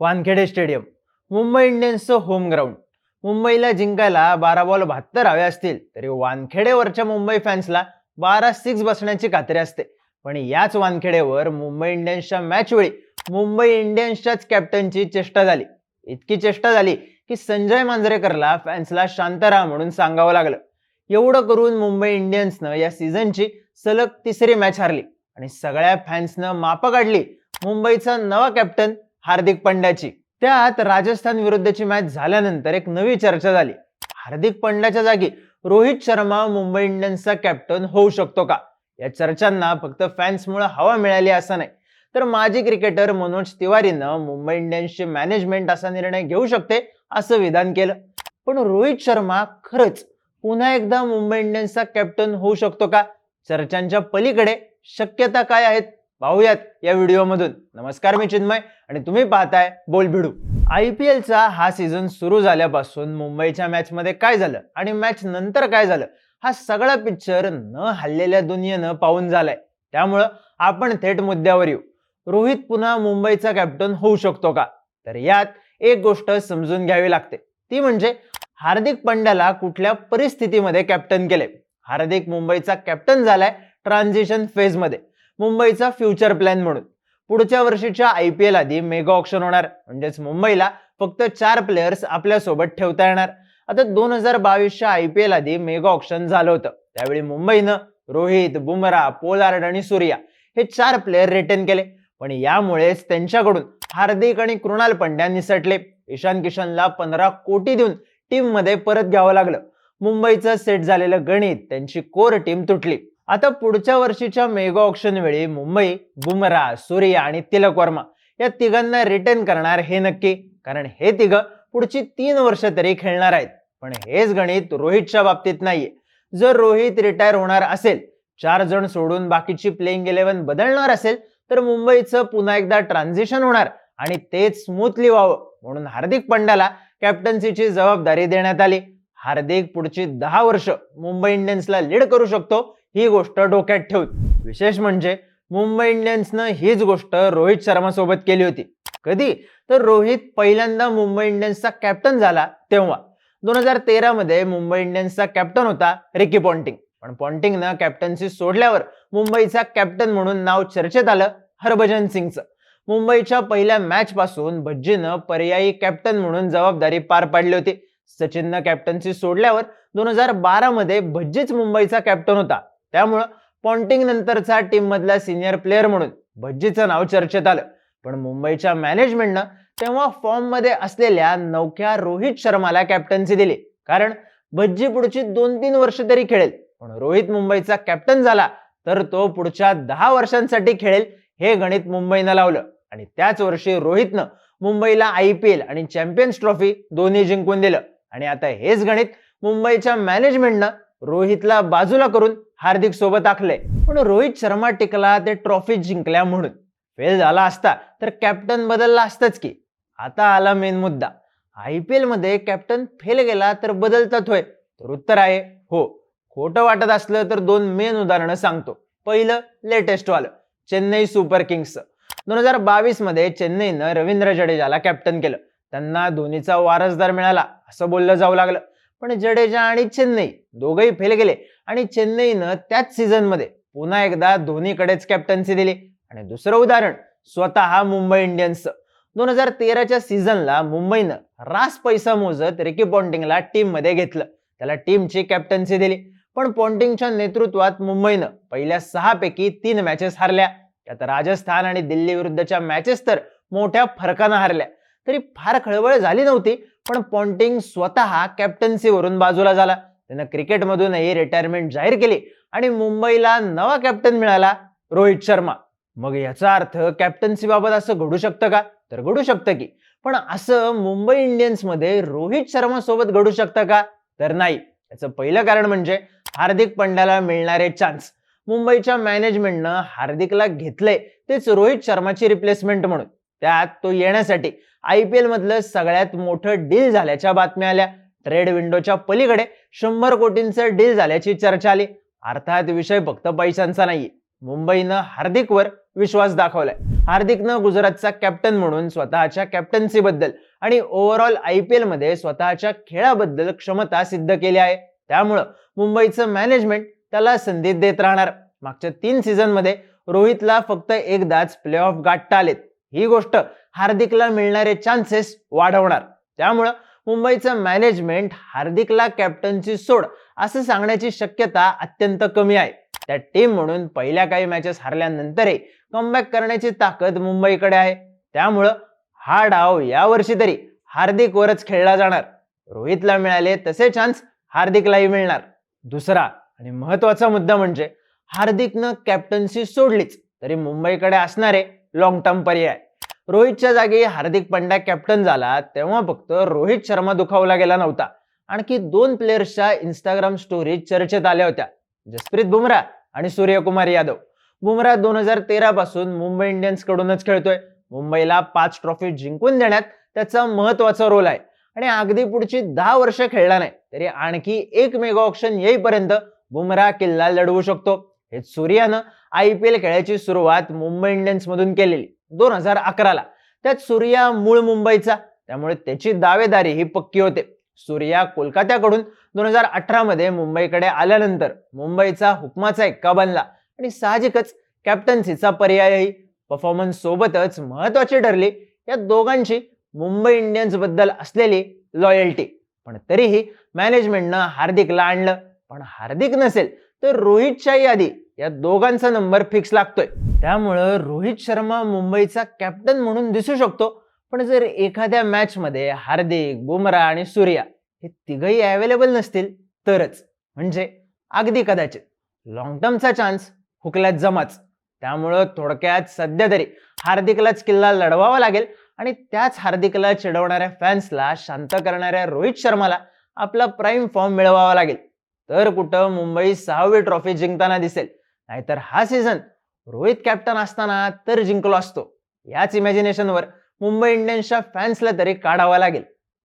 Wankhede stadium Mumbai इंडियन्सचं home ground. मुंबईला जिंकायला बारा बॉल बहात्तर हवे असतील तरी वानखेडेवरच्या मुंबई फॅन्सला बारा सिक्स बसण्याची खात्री असते. पण याच वानखेडेवर मुंबई इंडियन्सच्या मॅच वेळी मुंबई इंडियन्सच्याच कॅप्टनची चेष्टा झाली. इतकी चेष्टा झाली की संजय मांजरेकरला फॅन्सला शांत राहा म्हणून सांगावं लागलं. एवढं करून मुंबई इंडियन्सनं या सीझनची सलग तिसरी मॅच हारली आणि सगळ्या फॅन्सनं मापं काढली. मुंबईचा नवा कॅप्टन हार्दिक पंड्याची. त्यात राजस्थान विरुद्धची मॅच झाल्यानंतर एक नवी चर्चा झाली. हार्दिक पंड्याच्या जागी रोहित शर्मा मुंबई इंडियन्सचा कॅप्टन होऊ शकतो का? या चर्चांना फक्त फॅन्समुळे हवा मिळाली असं नाही. तर माजी क्रिकेटर मनोज तिवारीनं मुंबई इंडियन्सची मॅनेजमेंट असा निर्णय घेऊ शकते असं विधान केलं. पण रोहित शर्मा खरंच पुन्हा एकदा मुंबई इंडियन्सचा कॅप्टन होऊ शकतो का? चर्चांच्या पलीकडे शक्यता काय आहेत? पाहूयात या व्हिडिओमधून. नमस्कार मी चिन्मय आणि तुम्ही पाहताय बोल भिडू आय पी एलचा हा सीझन सुरू झाल्यापासून मुंबईच्या मॅचमध्ये काय झालं आणि मॅच नंतर काय झालं हा सगळा पिक्चर न हल्लेल्या दुनियेनं पाहून झालाय. त्यामुळं आपण थेट मुद्द्यावर येऊ. रोहित पुन्हा मुंबईचा कॅप्टन होऊ शकतो का? तर यात एक गोष्ट समजून घ्यावी लागते. ती म्हणजे हार्दिक पंड्याला कुठल्या परिस्थितीमध्ये कॅप्टन केले हार्दिक मुंबईचा कॅप्टन झालाय ट्रान्झिशन फेजमध्ये मुंबईचा फ्युचर प्लॅन म्हणून. पुढच्या वर्षीच्या आय पी एल आधी मेगा ऑप्शन होणार. म्हणजेच मुंबईला फक्त चार प्लेयर्स आपल्यासोबत ठेवता येणार. आता दोन हजार बावीसच्या आय पी एल आधी मेगा ऑप्शन झालं होतं. त्यावेळी मुंबईनं रोहित बुमरा पोलार्ड आणि सूर्या हे चार प्लेयर रिटर्न केले. पण यामुळेच त्यांच्याकडून हार्दिक आणि कृणाल पंड्या निसटले. ईशान किशनला पंधरा कोटी देऊन टीममध्ये परत घ्यावं लागलं. मुंबईचं सेट झालेलं गणित त्यांची कोर टीम तुटली. आता पुढच्या वर्षीच्या मेगा ऑप्शन वेळी मुंबई बुमरा सूर्या आणि तिलक वर्मा या तिघांना रिटर्न करणार हे नक्की. कारण हे तिघं पुढची तीन वर्ष तरी खेळणार आहेत. पण हेच गणित रोहितच्या बाबतीत नाहीये. जर रोहित रिटायर होणार असेल चार जण सोडून बाकीची प्लेइंग इलेव्हन बदलणार असेल तर मुंबईचं पुन्हा एकदा ट्रान्झिशन होणार आणि तेच स्मूथली व्हावं म्हणून हार्दिक पंड्याला कॅप्टन्सीची जबाबदारी देण्यात आली. हार्दिक पुढची दहा वर्ष मुंबई इंडियन्सला लीड करू शकतो. ही गोष्ट डोक्यात ठेवून. विशेष म्हणजे मुंबई इंडियन्सनं हीच गोष्ट रोहित शर्मासोबत केली होती. कधी? तर रोहित पहिल्यांदा मुंबई इंडियन्सचा कॅप्टन झाला तेव्हा. दोन हजार तेरामध्ये मुंबई इंडियन्सचा कॅप्टन होता रिकी पॉन्टिंग. पण पॉन्टिंगनं कॅप्टन्सी सोडल्यावर मुंबईचा कॅप्टन म्हणून नाव चर्चेत आलं हरभजन सिंगचं. मुंबईच्या पहिल्या मॅच पासून भज्जीनं पर्यायी कॅप्टन म्हणून जबाबदारी पार पाडली होती. सचिननं कॅप्टन्सी सोडल्यावर दोन हजार बारामध्ये भज्जीच मुंबईचा कॅप्टन होता. त्यामुळं पॉन्टिंग नंतरचा टीम मधला सिनियर प्लेअर म्हणून भज्जीचं नाव चर्चेत आलं. पण मुंबईच्या मॅनेजमेंटनं तेव्हा फॉर्ममध्ये असलेल्या नौख्या रोहित शर्माला कॅप्टन्सी दिली. कारण भज्जी पुढची दोन तीन वर्ष तरी खेळेल. पण रोहित मुंबईचा कॅप्टन झाला तर तो पुढच्या दहा वर्षांसाठी खेळेल हे गणित मुंबईनं लावलं. आणि त्याच वर्षी रोहितनं मुंबईला आय पी एल आणि चॅम्पियन्स ट्रॉफी दोन्ही जिंकून दिलं. आणि आता हेच गणित मुंबईच्या मॅनेजमेंटनं रोहितला बाजूला करून हार्दिक सोबत आखले. पण रोहित शर्मा टिकला ते ट्रॉफी जिंकल्या म्हणून. फेल झाला असता तर कॅप्टन बदलला असताच की. आता आला मेन मुद्दा. आय पी मध्ये कॅप्टन फेल गेला तर बदलतात होय. तर उत्तर आहे हो. खोटं वाटत असलं तर दोन मेन उदाहरणं सांगतो. पहिलं लेटेस्ट वालं चेन्नई सुपर किंग्सचं दोन हजार बावीसमध्ये चेन्नईनं रवींद्र जडेजाला कॅप्टन केलं. त्यांना धोनीचा वारसदार मिळाला असं बोललं जाऊ लागलं. पण जडेजा आणि चेन्नई दोघंही फेल गेले. आणि चेन्नईनं त्याच सीझनमध्ये पुन्हा एकदा धोनीकडेच कॅप्टन्सी दिली. आणि दुसरं उदाहरण स्वतः मुंबई इंडियन्सचं दोन हजार तेराच्या सीझनला मुंबईनं रास पैसा मोजत रिकी पॉन्टिंगला टीममध्ये घेतलं. त्याला टीमची कॅप्टन्सी दिली. पण पॉन्टिंगच्या नेतृत्वात मुंबईनं पहिल्या सहापैकी तीन मॅचेस हारल्या. त्यात राजस्थान आणि दिल्ली विरुद्धच्या मॅचेस तर मोठ्या फरकानं हारल्या. तरी फार खळबळ झाली नव्हती पण पॉन्टिंग स्वतः कॅप्टन्सीवरून बाजूला झाला. त्यानं क्रिकेटमधूनही रिटायरमेंट जाहीर केली. आणि मुंबईला नवा कॅप्टन मिळाला रोहित शर्मा. मग याचा अर्थ कॅप्टन्सी बाबत असं घडू शकतं का? तर घडू शकतं की. पण असं मुंबई इंडियन्समध्ये रोहित शर्मा सोबत घडू शकतं का? तर नाही. याचं पहिलं कारण म्हणजे हार्दिक पंड्याला मिळणारे चान्स मुंबईच्या मॅनेजमेंटनं हार्दिकला घेतलंय. तेच रोहित शर्माची रिप्लेसमेंट म्हणून. त्यात तो येण्यासाठी आय पी एल मधलं सगळ्यात मोठं डील झाल्याच्या बातम्या आल्या. ट्रेड विंडोच्या पलीकडे शंभर कोटींचं डील झाल्याची चर्चा आली. अर्थात विषय फक्त पैशांचा नाही मुंबईनं हार्दिकवर विश्वास दाखवलाय. हार्दिकनं गुजरातचा कॅप्टन म्हणून स्वतःच्या कॅप्टन्सीबद्दल आणि ओव्हरऑल आय पी एलमध्ये स्वतःच्या खेळाबद्दल क्षमता सिद्ध केली आहे. त्यामुळं मुंबईचं मॅनेजमेंट त्याला संधी देत राहणार. मागच्या तीन सीझनमध्ये रोहितला फक्त एकदाच प्ले ऑफ गाठता आलेत. ही गोष्ट हार्दिकला मिळणारे चान्सेस वाढवणार. त्यामुळं मुंबईचं मॅनेजमेंट हार्दिकला कॅप्टन्सी सोड असं सांगण्याची शक्यता अत्यंत कमी आहे. त्या टीम म्हणून पहिल्या काही मॅचेस हारल्यानंतरही कमबॅक करण्याची ताकद मुंबईकडे आहे. त्यामुळं हा डाव यावर्षी तरी हार्दिकवरच खेळला जाणार. रोहितला मिळाले तसे चान्स हार्दिकलाही मिळणार. दुसरा आणि महत्त्वाचा मुद्दा म्हणजे हार्दिकनं कॅप्टन्सी सोडलीच. तरी मुंबईकडे असणारे लॉंग टर्म पर्याय रोहितच्या जागी हार्दिक पंड्या कॅप्टन झाला तेव्हा फक्त रोहित शर्मा दुखावला गेला नव्हता. आणखी दोन प्लेयर्सच्या इंस्टाग्राम स्टोरी चर्चेत आल्या होत्या. जसप्रीत बुमराह आणि सूर्यकुमार यादव. बुमराह दोन हजार तेरा पासून मुंबई इंडियन्स कडूनच खेळतोय. मुंबईला पाच ट्रॉफी जिंकून देण्यात त्याचा महत्त्वाचा रोल आहे. आणि अगदी पुढची दहा वर्ष खेळला नाही तरी आणखी एक मेगा ऑप्शन येईपर्यंत बुमराह किल्ला लढवू शकतो. हे सूर्यानं आय पी एल खेळायची सुरुवात मुंबई इंडियन्स मधून केलेली दोन हजार अकराला. त्यात सूर्या मूळ मुंबईचा त्यामुळे त्याची दावेदारी ही पक्की होते. सूर्या कोलकात्याकडून दोन हजार अठरामध्ये मुंबईकडे आल्यानंतर मुंबईचा हुकमाचा एक्का बनला आणि साहजिकच कॅप्टन्सीचा पर्यायही परफॉर्मन्स सोबतच महत्वाची ठरली. या दोघांची मुंबई इंडियन्सबद्दल असलेली लॉयल्टी पण तरीही मॅनेजमेंटनं हार्दिकला आणलं. पण हार्दिक नसेल तर रोहितच्याही आधी या दोघांचा नंबर फिक्स लागतोय. त्यामुळं रोहित शर्मा मुंबईचा कॅप्टन म्हणून दिसू शकतो पण जर एखाद्या मॅचमध्ये हार्दिक बुमराह आणि सूर्या हे तिघही अवेलेबल नसतील तरच. म्हणजे अगदी कदाचित. लॉंग टर्मचा चान्स हुकल्यात जमाच. त्यामुळं थोडक्यात सध्या तरी हार्दिकलाच किल्ला लढवावा लागेल आणि त्याच हार्दिकला चिडवणाऱ्या फॅन्सला शांत करणाऱ्या रोहित शर्माला आपला प्राईम फॉर्म मिळवावा लागेल. तर कुठं मुंबई सहावी ट्रॉफी जिंकताना दिसेल. नाहीतर हा सीझन रोहित कॅप्टन असताना तर जिंकलो असतो. याच इमॅजिनेशनवर मुंबई इंडियन्सच्या फॅन्सला तरी काढावा लागेल.